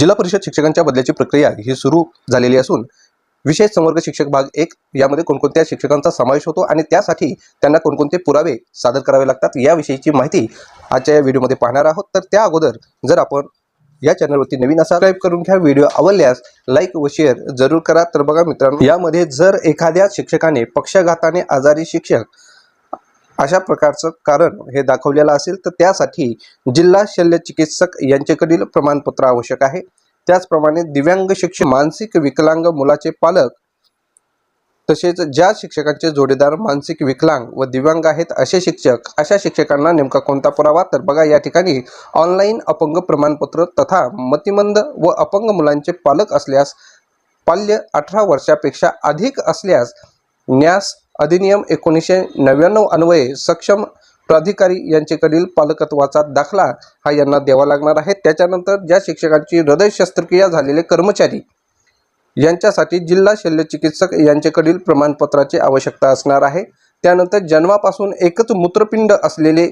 जिल्हा परिषद शिक्षकांच्या बदल्याची प्रक्रिया ही सुरू झालेली असून विशेष संवर्ग शिक्षक भाग एक यामध्ये कोणकोणत्या शिक्षकांचा समावेश होतो आणि त्यासाठी त्यांना कोणकोणते पुरावे सादर करावे लागतात याविषयीची माहिती आजच्या या व्हिडिओमध्ये पाहणार आहोत. तर त्या अगोदर जर आपण या चॅनलवरती नवीन असा सबस्क्राईब करून घ्या व्हिडिओ आवडल्यास लाईक व शेअर जरूर करा. तर बघा मित्रांनो यामध्ये जर एखाद्या शिक्षकाने पक्षघाताने आजारी शिक्षक अशा प्रकारचं कारण हे दाखवलेलं असेल तर त्यासाठी जिल्हा शल्य चिकित्सक यांच्याकडील प्रमाणपत्र आवश्यक आहे. त्याचप्रमाणे दिव्यांग शिक्षक मानसिक विकलांग मुलाचे पालक तसेच ज्या शिक्षकांचे जोडीदार मानसिक विकलांग व दिव्यांग आहेत असे शिक्षक अशा शिक्षकांना नेमका कोणता पुरावा? तर बघा या ठिकाणी ऑनलाईन अपंग प्रमाणपत्र तथा मतिमंद व अपंग मुलांचे पालक असल्यास पाल्य अठरा वर्षापेक्षा अधिक असल्यास न्यास अधिनियम एकोणीसशे नव्याण्णव अन्वये सक्षम प्राधिकारी यांच्याकडील पालकत्वाचा दाखला हा यांना द्यावा लागणार आहे. त्याच्यानंतर ज्या शिक्षकांची हृदय शस्त्रक्रिया झालेले कर्मचारी यांच्यासाठी जिल्हा शल्य चिकित्सक यांच्याकडील प्रमाणपत्राची आवश्यकता असणार आहे. त्यानंतर जन्मापासून एकच मूत्रपिंड असलेले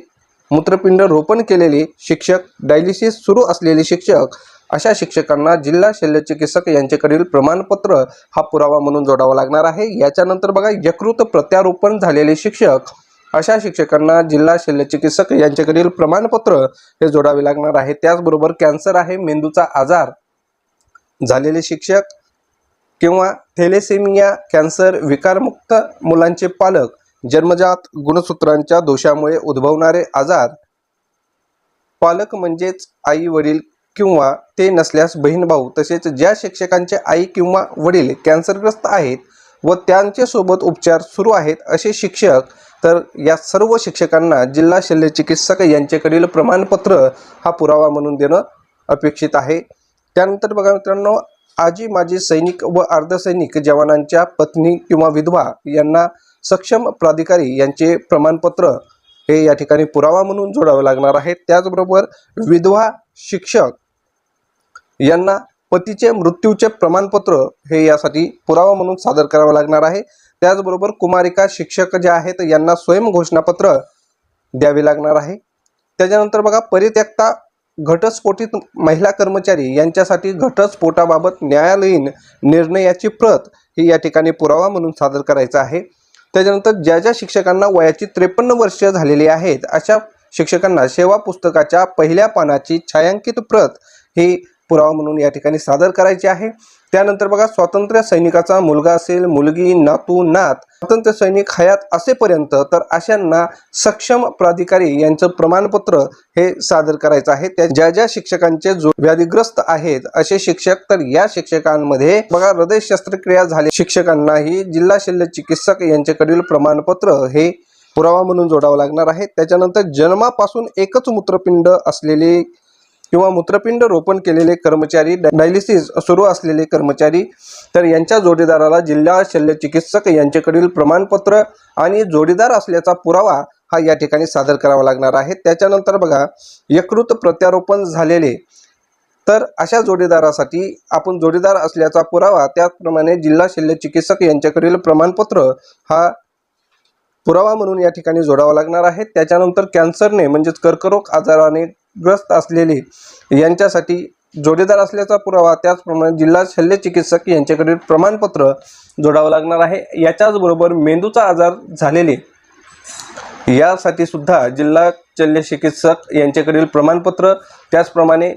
मूत्रपिंड रोपण केलेले शिक्षक डायलिसिस सुरू असलेले शिक्षक अशा शिक्षकांना जिल्हा शल्यचिकित्सक यांच्याकडील प्रमाणपत्र हा पुरावा म्हणून जोडावा लागणार आहे. याच्यानंतर बघा यकृत प्रत्यारोपण झालेले शिक्षक अशा शिक्षकांना जिल्हा शल्यचिकित्सक यांच्याकडील प्रमाणपत्र हे जोडावे लागणार आहे. त्याचबरोबर कॅन्सर आहे मेंदूचा आजार झालेले शिक्षक किंवा थेलेसेमिया कॅन्सर विकारमुक्त मुलांचे पालक जन्मजात गुणसूत्रांच्या दोषामुळे उद्भवणारे आजार. पालक म्हणजेच आई वडील किंवा ते नसल्यास बहीण भाऊ तसेच ज्या शिक्षकांचे आई किंवा वडील कॅन्सरग्रस्त आहेत व त्यांच्यासोबत उपचार सुरू आहेत असे शिक्षक तर या सर्व शिक्षकांना जिल्हा शल्य चिकित्सक यांच्याकडील प्रमाणपत्र हा पुरावा म्हणून देणं अपेक्षित आहे. त्यानंतर बघा मित्रांनो आजी माजी सैनिक व अर्धसैनिक जवानांच्या पत्नी किंवा विधवा यांना सक्षम प्राधिकारी यांचे प्रमाणपत्र हे या ठिकाणी पुरावा म्हणून जोडावे लागणार आहे. त्याचबरोबर विधवा शिक्षक यांना पतीचे मृत्यूचे प्रमाणपत्र हे यासाठी पुरावा म्हणून सादर करावं लागणार आहे. त्याचबरोबर कुमारिका शिक्षक जे आहेत यांना स्वयंघोषणापत्र द्यावे लागणार आहे. त्याच्यानंतर बघा परित्यक्ता घटस्फोटित महिला कर्मचारी यांच्यासाठी घटस्फोटाबाबत न्यायालयीन निर्णयाची प्रत ही या ठिकाणी पुरावा म्हणून सादर करायचा आहे. त्याच्यानंतर ज्या ज्या शिक्षकांना वयाची त्रेपन्न वर्ष झालेली आहेत अशा शिक्षकांना सेवा पुस्तकाच्या पहिल्या पानाची छायांकित प्रत ही पुरावा म्हणून या ठिकाणी सादर करायची आहे. त्यानंतर बघा स्वातंत्र्य सैनिकाचा मुलगा असेल मुलगी नातू नात स्वातंत्र्य सैनिक हयात असेपर्यंत तर अशांना सक्षम प्राधिकारी यांचं प्रमाणपत्र हे सादर करायचं आहे. त्या ज्या ज्या शिक्षकांचे जो व्याधीग्रस्त आहेत असे शिक्षक तर या शिक्षकांमध्ये बघा हृदय शस्त्रक्रिया झाले. शिक्षकांनाही जिल्हा शल्य चिकित्सक यांच्याकडील प्रमाणपत्र हे पुरावा म्हणून जोडावं लागणार आहे. त्याच्यानंतर जन्मापासून एकच मूत्रपिंड असलेले किंवा मूत्रपिंड रोपण केलेले कर्मचारी डायलिसिस सुरू असलेले कर्मचारी तर यांच्या जोडीदाराला जिल्हा शल्य चिकित्सक यांच्याकडील प्रमाणपत्र आणि जोडीदार असल्याचा पुरावा हा या ठिकाणी सादर करावा लागणार आहे. त्याच्यानंतर बघा यकृत प्रत्यारोपण झालेले. तर अशा जोडीदारासाठी आपण जोडीदार असल्याचा पुरावा त्याचप्रमाणे जिल्हा शल्य चिकित्सक यांच्याकडील प्रमाणपत्र हा पुरावा म्हणून या ठिकाणी जोडावा लागणार आहे. त्याच्यानंतर कॅन्सरने म्हणजेच कर्करोग आजाराने ग्रस्त असलेले यांच्यासाठी जोडीदार असल्याचा पुरावा त्याचप्रमाणे जिल्हा शल्य चिकित्सक यांच्याकडील प्रमाणपत्र जोडावं लागणार आहे. याच्याच बरोबर मेंदूचा आजार झालेले यासाठी सुद्धा जिल्हा शल्य चिकित्सक यांच्याकडील प्रमाणपत्र त्याचप्रमाणे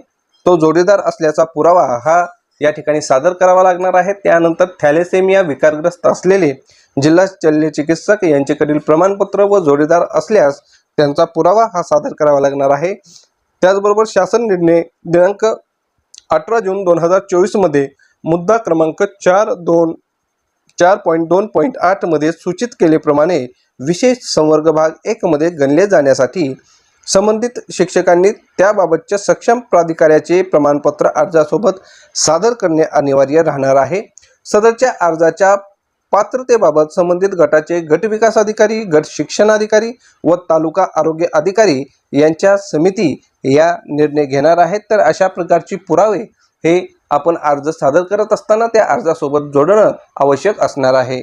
तो जोडीदार असल्याचा पुरावा हा या ठिकाणी सादर करावा लागणार आहे. त्यानंतर थॅलेसेमिया विकारग्रस्त असलेले जिल्हा शल्य चिकित्सक यांच्याकडील प्रमाणपत्र व जोडीदार असल्यास त्यांचा पुरावा हा सादर करावा लागणार आहे. त्याचबरोबर शासन निर्णय दिनांक अठरा जून दोन हजार चोवीसमध्ये मुद्दा क्रमांक चार दोन चार पॉईंट दोन पॉईंट आठमध्ये सूचित केल्याप्रमाणे विशेष संवर्ग भाग एकमध्ये गणले जाण्यासाठी संबंधित शिक्षकांनी त्याबाबतच्या सक्षम प्राधिकाऱ्याचे प्रमाणपत्र अर्जासोबत सादर करणे अनिवार्य राहणार आहे. सदरच्या अर्जाच्या पात्रतेबाबत संबंधित गटाचे गट विकास अधिकारी गट शिक्षणाधिकारी व तालुका आरोग्य अधिकारी यांच्या समिती या निर्णय घेणार आहेत. तर अशा प्रकारची पुरावे हे आपण अर्ज सादर करत असताना त्या अर्जासोबत जोडणं आवश्यक असणार आहे.